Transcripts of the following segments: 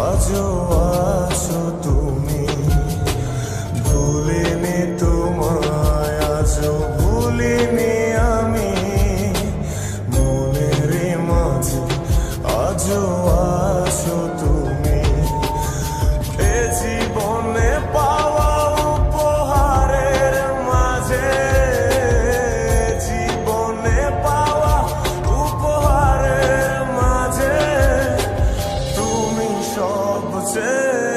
আজ আছো তুমি। mountain.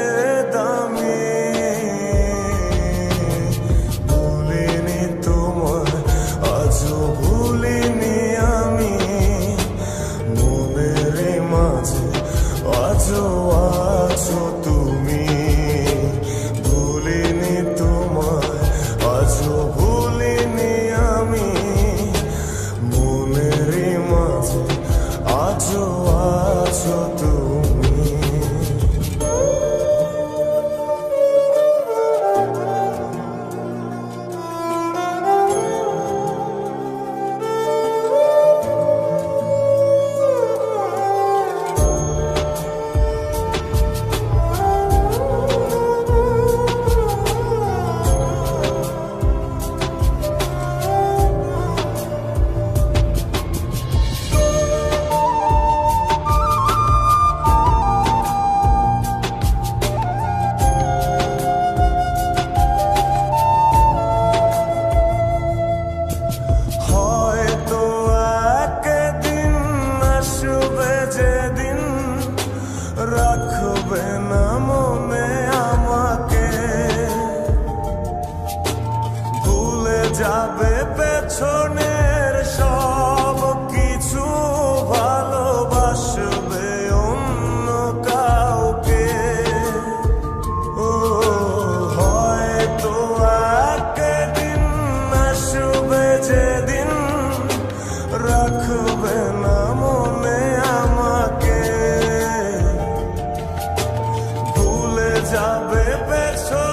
যাবে পেছনের